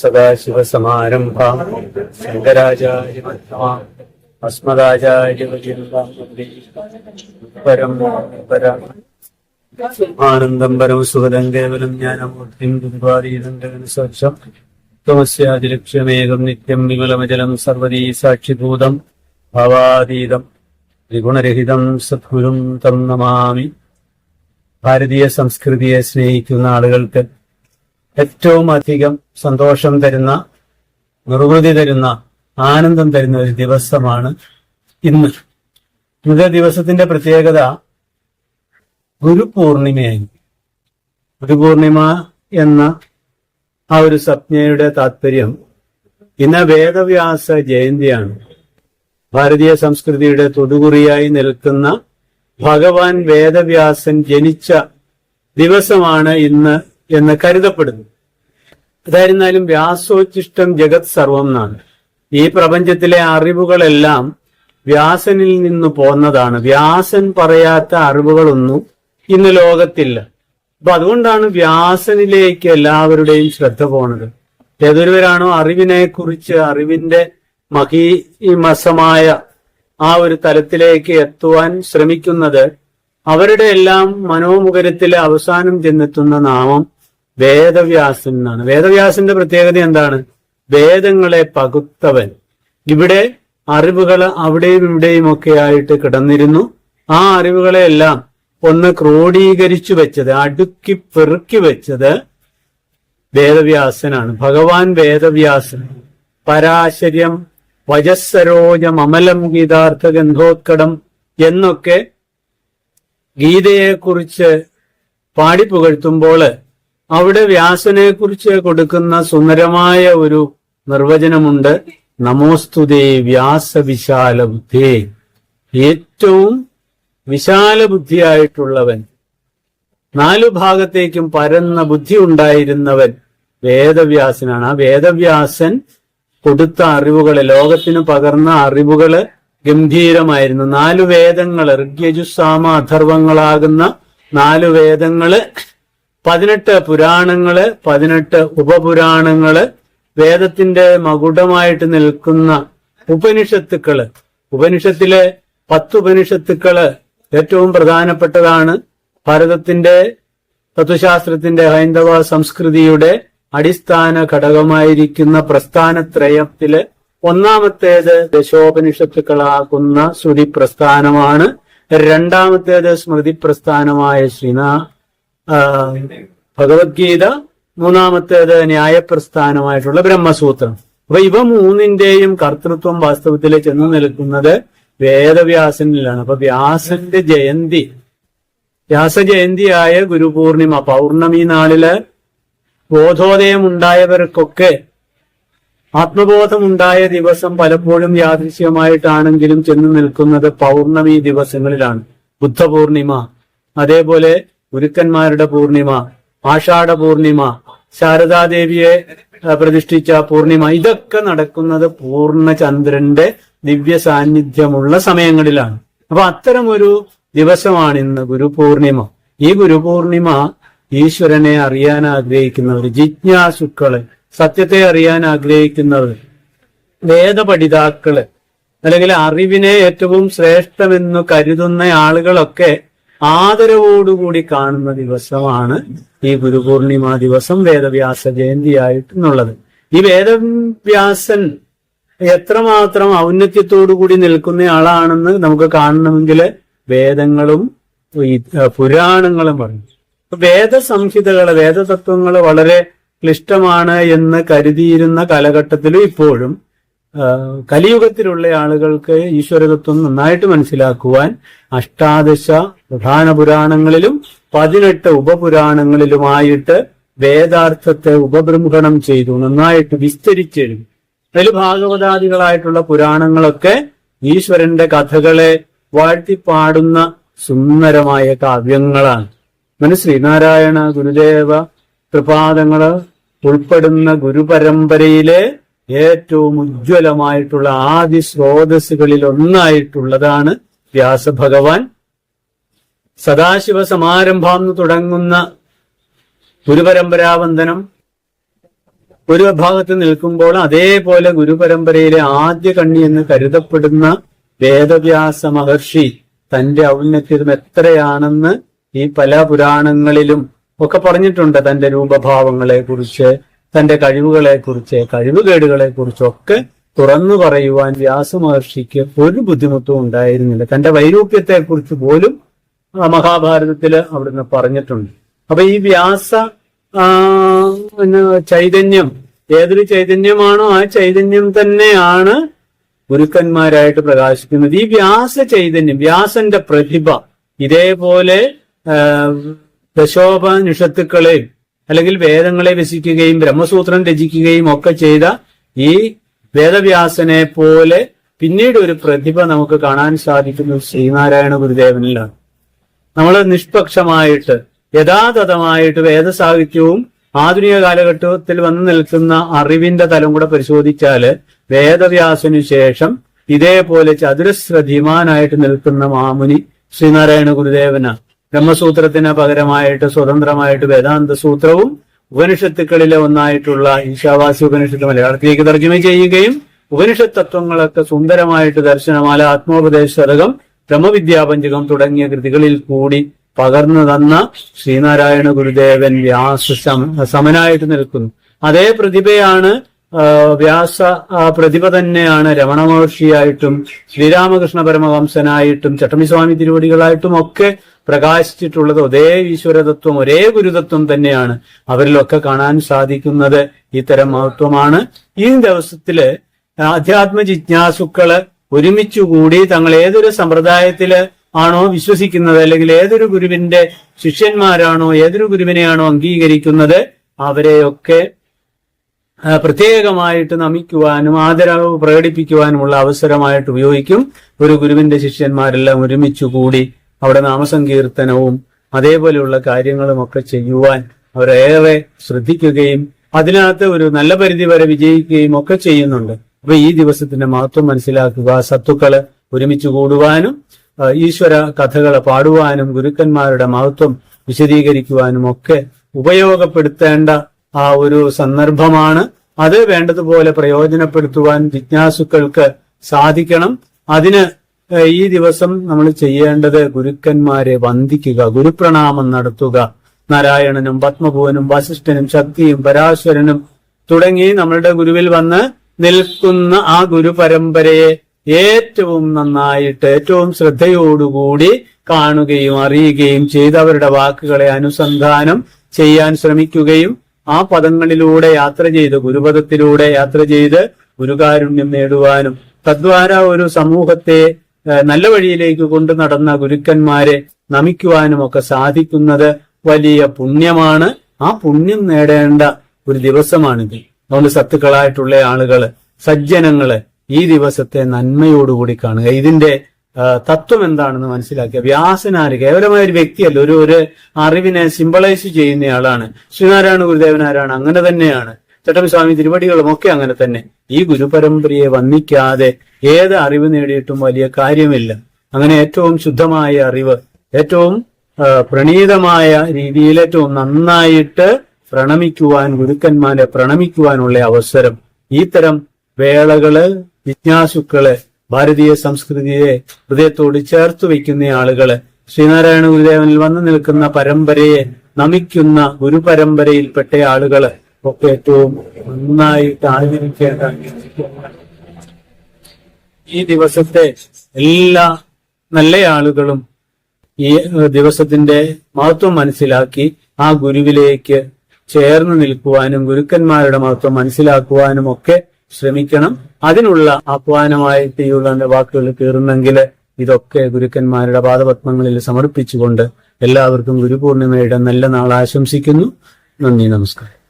സദാശിവസമാരംഭാം ശങ്കരാചാര്യമധ്യമാം അസ്മദാചാര്യപര്യന്താം വന്ദേ പരം. സുഖദം കേവലം ജ്ഞാനമൂർത്തിം ദുർവാദീതം സ്വച്ഛം ത്വമസ്യാതിലക്ഷ്യമേകം നിത്യം വിമലമജലം സർവതീ സാക്ഷിഭൂതം ഭവാതീതം ത്രിഗുണരഹിതം സദ്ഗുരും തം നമാമി. ഭാരതീയ സംസ്കൃതിയെ സ്നേഹിക്കുന്ന ആളുകൾക്ക് ഏറ്റവും അധികം സന്തോഷം തരുന്ന നിർവൃതി തരുന്ന ആനന്ദം തരുന്ന ഒരു ദിവസമാണ് ഇന്ന്. ഇന്നത്തെ ദിവസത്തിന്റെ പ്രത്യേകത ഗുരുപൂർണിമയായി ഗുരുപൂർണിമ എന്ന ആ ഒരു സംജ്ഞയുടെ താല്പര്യം ഇന്ന് വേദവ്യാസ ജയന്തിയാണ്. ഭാരതീയ സംസ്കൃതിയുടെ തൊടുകുറിയായി നിൽക്കുന്ന ഭഗവാൻ വേദവ്യാസൻ ജനിച്ച ദിവസമാണ് ഇന്ന് എന്ന് കരുതപ്പെടുന്നു. അതായിരുന്നാലും വ്യാസോച്ചിഷ്ടം ജഗത് സർവം എന്നാണ്. ഈ പ്രപഞ്ചത്തിലെ അറിവുകളെല്ലാം വ്യാസനിൽ നിന്ന് പോന്നതാണ്. വ്യാസൻ പറയാത്ത അറിവുകളൊന്നും ഇന്ന് ലോകത്തില്ല. അപ്പൊ അതുകൊണ്ടാണ് വ്യാസനിലേക്ക് എല്ലാവരുടെയും ശ്രദ്ധ പോണത്. ഏതൊരുവരാണോ അറിവിനെ കുറിച്ച് അറിവിന്റെ മഹീമസമായ ആ ഒരു തലത്തിലേക്ക് എത്തുവാൻ ശ്രമിക്കുന്നത് അവരുടെ എല്ലാം മനോമുഖരത്തിലെ അവസാനം ചെന്നെത്തുന്ന നാമം വേദവ്യാസൻ എന്നാണ്. വേദവ്യാസന്റെ പ്രത്യേകത എന്താണ്? വേദങ്ങളെ പകുത്തവൻ. ഇവിടെ അറിവുകൾ അവിടെയും ഇവിടെയും ഒക്കെ ആയിട്ട് കിടന്നിരുന്നു. ആ അറിവുകളെല്ലാം ഒന്ന് ക്രോഡീകരിച്ചു വെച്ചത് അടുക്കി പെറുക്കി വെച്ചത് വേദവ്യാസനാണ്. ഭഗവാൻ വേദവ്യാസൻ. പരാശര്യം വജസ്സരോജം അമലം ഗീതാർത്ഥ ഗന്ധോത്കടം എന്നൊക്കെ ഗീതയെക്കുറിച്ച് പാടിപ്പുകഴ്ത്തുമ്പോൾ അവിടെ വ്യാസനെ കുറിച്ച് കൊടുക്കുന്ന സുന്ദരമായ ഒരു നിർവചനമുണ്ട്. നമോസ്തുതേ വ്യാസവിശാല ബുദ്ധേ ഏറ്റവും വിശാല ബുദ്ധിയായിട്ടുള്ളവൻ നാലു ഭാഗത്തേക്കും പരന്ന ബുദ്ധി ഉണ്ടായിരുന്നവൻ വേദവ്യാസനാണ്. ആ വേദവ്യാസൻ കൊടുത്ത അറിവുകൾ ലോകത്തിന് പകർന്ന അറിവുകൾ ഗംഭീരമായിരുന്നു. നാലു വേദങ്ങൾ ഋഗ്യജുസാമ അഥർവങ്ങളാകുന്ന നാലു വേദങ്ങൾ പതിനെട്ട് പുരാണങ്ങൾ പതിനെട്ട് ഉപപുരാണങ്ങൾ വേദത്തിന്റെ മകുടമായിട്ട് നിൽക്കുന്ന ഉപനിഷത്തുക്കൾ. ഉപനിഷത്തിലെ പത്ത് ഉപനിഷത്തുക്കൾ ഏറ്റവും പ്രധാനപ്പെട്ടതാണ്. ഭാരതത്തിന്റെ തത്വശാസ്ത്രത്തിന്റെ ഹൈന്ദവ സംസ്കൃതിയുടെ അടിസ്ഥാന ഘടകമായിരിക്കുന്ന പ്രസ്ഥാനത്രയത്തിൽ ഒന്നാമത്തേത് ദശോപനിഷത്തുക്കളാകുന്ന ശ്രുതി പ്രസ്ഥാനമാണ് രണ്ടാമത്തേത് സ്മൃതി പ്രസ്ഥാനമായ ശ്രീനാ ഭഗവത്ഗീത മൂന്നാമത്തേത് ന്യായപ്രസ്ഥാനമായിട്ടുള്ള ബ്രഹ്മസൂത്രം. അപ്പൊ ഇവ മൂന്നിന്റെയും കർത്തൃത്വം വാസ്തവത്തിൽ ചെന്ന് നിൽക്കുന്നത് വേദവ്യാസനിലാണ്. അപ്പൊ വ്യാസന്റെ ജയന്തി വ്യാസജയന്തിയായ ഗുരുപൂർണിമ പൗർണമി നാളിൽ ബോധോദയം ഉണ്ടായവർക്കൊക്കെ ആത്മബോധമുണ്ടായ ദിവസം പലപ്പോഴും യാദൃശ്യമായിട്ടാണെങ്കിലും ചെന്ന് നിൽക്കുന്നത് പൗർണമി ദിവസങ്ങളിലാണ്. ബുദ്ധപൂർണിമ അതേപോലെ ഗുരുക്കന്മാരുടെ പൂർണിമ ആഷാഢ പൂർണിമ ശാരദാദേവിയെ പ്രതിഷ്ഠിച്ച പൂർണിമ ഇതൊക്കെ നടക്കുന്നത് പൂർണചന്ദ്രന്റെ ദിവ്യ സാന്നിധ്യമുള്ള സമയങ്ങളിലാണ്. അപ്പൊ അത്തരം ഒരു ദിവസമാണ് ഇന്ന് ഗുരുപൂർണിമ. ഈ ഗുരുപൂർണിമ ഈശ്വരനെ അറിയാൻ ആഗ്രഹിക്കുന്നവർ ജിജ്ഞാസുക്കൾ സത്യത്തെ അറിയാൻ ആഗ്രഹിക്കുന്നവർ വേദപഠിതാക്കൾ അല്ലെങ്കിൽ അറിവിനെ ഏറ്റവും ശ്രേഷ്ഠമെന്ന് കരുതുന്ന ആളുകളൊക്കെ ആദരവോടുകൂടി കാണുന്ന ദിവസമാണ് ഈ ഗുരുപൂർണിമ ദിവസം വേദവ്യാസ ജയന്തിയായിട്ടുള്ളത്. ഈ വേദവ്യാസൻ എത്രമാത്രം ഔന്നത്യത്തോടുകൂടി നിൽക്കുന്ന ആളാണെന്ന് നമുക്ക് കാണണമെങ്കിൽ വേദങ്ങളും പുരാണങ്ങളും പറഞ്ഞു. വേദസംഹിതകൾ വേദതത്വങ്ങൾ വളരെ ക്ലിഷ്ടമാണ് എന്ന് കരുതിയിരുന്ന കാലഘട്ടത്തിലും ഇപ്പോഴും കലിയുഗത്തിലുള്ള ആളുകൾക്ക് ഈശ്വരതത്വം നന്നായിട്ട് മനസ്സിലാക്കുവാൻ അഷ്ടാദശ പ്രധാന പുരാണങ്ങളിലും പതിനെട്ട് ഉപപുരാണങ്ങളിലുമായിട്ട് വേദാർത്ഥത്തെ ഉപബ്രഹ്മണം ചെയ്തു. നന്നായിട്ട് വിസ്തരിച്ചെഴുതി. അതിൽ ഭാഗവതാദികളായിട്ടുള്ള പുരാണങ്ങളൊക്കെ ഈശ്വരന്റെ കഥകളെ വാഴ്ത്തിപ്പാടുന്ന സുന്ദരമായ കാവ്യങ്ങളാണ്. അങ്ങനെ ശ്രീനാരായണ ഗുരുദേവ കൃപാദങ്ങൾ ഉൾപ്പെടുന്ന ഗുരുപരമ്പരയിലെ ഏറ്റവും ഉജ്ജ്വലമായിട്ടുള്ള ആദി സ്രോതസ്സുകളിൽ ഒന്നായിട്ടുള്ളതാണ് വ്യാസഭഗവാൻ. സദാശിവ സമാരംഭം തുടങ്ങുന്ന ഗുരുപരമ്പരാവന്ദനം ഒരു വിഭാഗത്ത് നിൽക്കുമ്പോൾ അതേപോലെ ഗുരുപരമ്പരയിലെ ആദ്യ കണ്ണി എന്ന് കരുതപ്പെടുന്ന വേദവ്യാസ മഹർഷി തന്റെ ഔന്നത്യം എത്രയാണെന്ന് ഈ പല പുരാണങ്ങളിലും ഒക്കെ പറഞ്ഞിട്ടുണ്ട് തന്റെ രൂപഭാവങ്ങളെ കുറിച്ച് തന്റെ കഴിവുകളെ കുറിച്ച് കഴിവുകേടുകളെ കുറിച്ചൊക്കെ തുറന്നു പറയുവാൻ വ്യാസമഹർഷിക്ക് ഒരു ബുദ്ധിമുട്ടും ഉണ്ടായിരുന്നില്ല. തന്റെ വൈരൂപ്യത്തെ കുറിച്ച് പോലും മഹാഭാരതത്തിൽ അവിടുന്ന് പറഞ്ഞിട്ടുണ്ട്. അപ്പൊ ഈ വ്യാസ ചൈതന്യം ഏതൊരു ചൈതന്യമാണോ ആ ചൈതന്യം തന്നെയാണ് ഗുരുക്കന്മാരായിട്ട് പ്രകാശിക്കുന്നത്. ഈ വ്യാസ ചൈതന്യം വ്യാസന്റെ പ്രതിഭ ഇതേപോലെ ദശോപനിഷത്തുക്കളെയും അല്ലെങ്കിൽ വേദങ്ങളെ രസിക്കുകയും ബ്രഹ്മസൂത്രം രചിക്കുകയും ഒക്കെ ചെയ്ത ഈ വേദവ്യാസനെ പോലെ പിന്നീട് ഒരു പ്രതിഭ നമുക്ക് കാണാൻ സാധിക്കുന്നത് ശ്രീനാരായണ ഗുരുദേവനിലാണ്. നമ്മൾ നിഷ്പക്ഷമായിട്ട് യഥാതഥമായിട്ട് വേദസാഹിത്യവും ആധുനിക കാലഘട്ടത്തിൽ വന്നു നിൽക്കുന്ന അറിവിന്റെ തലം കൂടെ പരിശോധിച്ചാൽ വേദവ്യാസനു ശേഷം ഇതേപോലെ ചതുരശ്ര ധീമാനായിട്ട് നിൽക്കുന്ന മാമുനി ശ്രീനാരായണ ഗുരുദേവനാണ്. ബ്രഹ്മസൂത്രത്തിന് പകരമായിട്ട് സ്വതന്ത്രമായിട്ട് വേദാന്ത സൂത്രവും ഉപനിഷത്തുക്കളിലെ ഒന്നായിട്ടുള്ള ഈശാവാസി ഉപനിഷത്ത് മലയാളത്തിലേക്ക് തർജമ ചെയ്യുകയും ഉപനിഷത്ത് തത്വങ്ങളൊക്കെ സുന്ദരമായിട്ട് ദർശനമാല ആത്മോപദേശ ശതകം ബ്രഹ്മവിദ്യാപഞ്ചകം തുടങ്ങിയ കൃതികളിൽ കൂടി പകർന്നു തന്ന ശ്രീനാരായണ ഗുരുദേവൻ വ്യാസ സമ- സമനായിട്ട് നിൽക്കുന്നു. അതേ പ്രതിഭയാണ് വ്യാസ പ്രതിഭ തന്നെയാണ് രമണ മഹർഷിയായിട്ടും ശ്രീരാമകൃഷ്ണ പരമവംശനായിട്ടും ചട്ടമ്പിസ്വാമി തിരുവടികളായിട്ടും ഒക്കെ പ്രകാശിച്ചിട്ടുള്ളത് ഒരേ ഈശ്വരതത്വം ഒരേ ഗുരുതത്വം തന്നെയാണ് അവരിലൊക്കെ കാണാൻ സാധിക്കുന്നത്. ഇത്തരം മഹത്വമാണ്. ഈ ദിവസത്തിൽ ആധ്യാത്മ ജിജ്ഞാസുക്കൾ ഒരുമിച്ചുകൂടി തങ്ങൾ ഏതൊരു സമ്പ്രദായത്തിൽ ആണോ വിശ്വസിക്കുന്നത് അല്ലെങ്കിൽ ഏതൊരു ഗുരുവിന്റെ ശിഷ്യന്മാരാണോ ഏതൊരു ഗുരുവിനെയാണോ അംഗീകരിക്കുന്നത് അവരെയൊക്കെ പ്രത്യേകമായിട്ട് നമിക്കുവാനും ആദരവ് പ്രകടിപ്പിക്കുവാനുമുള്ള അവസരമായിട്ട് ഉപയോഗിക്കും. ഒരു ഗുരുവിന്റെ ശിഷ്യന്മാരെല്ലാം ഒരുമിച്ച് കൂടി അവിടെ നാമസങ്കീർത്തനവും അതേപോലെയുള്ള കാര്യങ്ങളും ഒക്കെ ചെയ്യുവാൻ അവരേറെ ശ്രദ്ധിക്കുകയും അതിനകത്ത് ഒരു നല്ല പരിധി വരെ വിജയിക്കുകയും ഒക്കെ ചെയ്യുന്നുണ്ട്. അപ്പൊ ഈ ദിവസത്തിന്റെ മഹത്വം മനസ്സിലാക്കുക സത്തുക്കൾ ഒരുമിച്ച് കൂടുവാനും ഈശ്വര കഥകൾ പാടുവാനും ഗുരുക്കന്മാരുടെ മഹത്വം വിശദീകരിക്കുവാനും ഒക്കെ ഉപയോഗപ്പെടുത്തേണ്ട ആ ഒരു സന്ദർഭമാണ് അത് വേണ്ടതുപോലെ പ്രയോജനപ്പെടുത്തുവാൻ ജിജ്ഞാസുക്കൾക്ക് സാധിക്കണം. അതിന് ഈ ദിവസം നമ്മൾ ചെയ്യേണ്ടത് ഗുരുക്കന്മാരെ വന്ദിക്കുക ഗുരുപ്രണാമം നടത്തുക. നാരായണനും പത്മഭുവനും വസിഷ്ഠനും ശക്തിയും പരാശരനും തുടങ്ങി നമ്മളുടെ ഗുരുവിൽ വന്ന് നിൽക്കുന്ന ആ ഗുരുപരമ്പരയെ ഏറ്റവും നന്നായിട്ട് ഏറ്റവും ശ്രദ്ധയോടുകൂടി കാണുകയും അറിയുകയും ചെയ്ത് അവരുടെ വാക്കുകളെ അനുസന്ധാനം ചെയ്യാൻ ശ്രമിക്കുകയും ആ പദങ്ങളിലൂടെ യാത്ര ചെയ്ത് ഗുരുപദത്തിലൂടെ യാത്ര ചെയ്ത് ഗുരുകാരുണ്യം നേടുവാനും തദ്വാര ഒരു സമൂഹത്തെ നല്ല വഴിയിലേക്ക് കൊണ്ടു നടന്ന ഗുരുക്കന്മാരെ നമിക്കുവാനും ഒക്കെ സാധിക്കുന്നത് വലിയ പുണ്യമാണ്. ആ പുണ്യം നേടേണ്ട ഒരു ദിവസമാണിത്. അതുകൊണ്ട് സത്തുക്കളായിട്ടുള്ള ആളുകൾ സജ്ജനങ്ങൾ ഈ ദിവസത്തെ നന്മയോടുകൂടി കാണുക. ഇതിന്റെ തത്വം എന്താണെന്ന് മനസ്സിലാക്കുക വ്യാസനാര് കേവലമായ ഒരു വ്യക്തിയല്ല ഒരു ഒരു അറിവിനെ സിംബളൈസ് ചെയ്യുന്നയാളാണ് ശ്രീനാരായണ ഗുരുദേവൻ ആരാണ്? അങ്ങനെ തന്നെയാണ്. ചട്ടമ്പിസ്വാമി തിരുവടികളും ഒക്കെ അങ്ങനെ തന്നെ. ഈ ഗുരുപരമ്പരയെ വന്നിക്കാതെ ഏത് അറിവ് നേടിയിട്ടും വലിയ കാര്യമില്ല. അങ്ങനെ ഏറ്റവും ശുദ്ധമായ അറിവ് ഏറ്റവും പ്രണീതമായ രീതിയിൽ ഏറ്റവും നന്നായിട്ട് പ്രണമിക്കുവാൻ ഗുരുക്കന്മാരെ പ്രണമിക്കുവാനുള്ള അവസരം ഈ തരം വേളകൾ ജിജ്ഞാസുക്കൾ ഭാരതീയ സംസ്കൃതിയെ ഹൃദയത്തോട് ചേർത്ത് വയ്ക്കുന്ന ആളുകൾ ശ്രീനാരായണ ഗുരുദേവനിൽ വന്നു നിൽക്കുന്ന പരമ്പരയെ നമിക്കുന്ന ഗുരുപരമ്പരയിൽപ്പെട്ട ആളുകൾ ഒക്കെ ഏറ്റവും നന്നായിട്ട് ആചരിക്കേണ്ട ഈ ദിവസത്തെ എല്ലാ നല്ല ആളുകളും ഈ ദിവസത്തിന്റെ മഹത്വം മനസ്സിലാക്കി ആ ഗുരുവിലേക്ക് ചേർന്ന് നിൽക്കുവാനും ഗുരുക്കന്മാരുടെ മഹത്വം മനസ്സിലാക്കുവാനും ഒക്കെ ശ്രമിക്കണം. അതിനുള്ള ആഹ്വാനമായിട്ട് ഈ വാക്കുകൾ കീറുന്നെങ്കിൽ ഇതൊക്കെ ഗുരുക്കന്മാരുടെ പാദപത്മങ്ങളിൽ സമർപ്പിച്ചുകൊണ്ട് എല്ലാവർക്കും ഗുരുപൂർണിമയുടെ നല്ല നാൾ ആശംസിക്കുന്നു. നന്ദി നമസ്കാരം.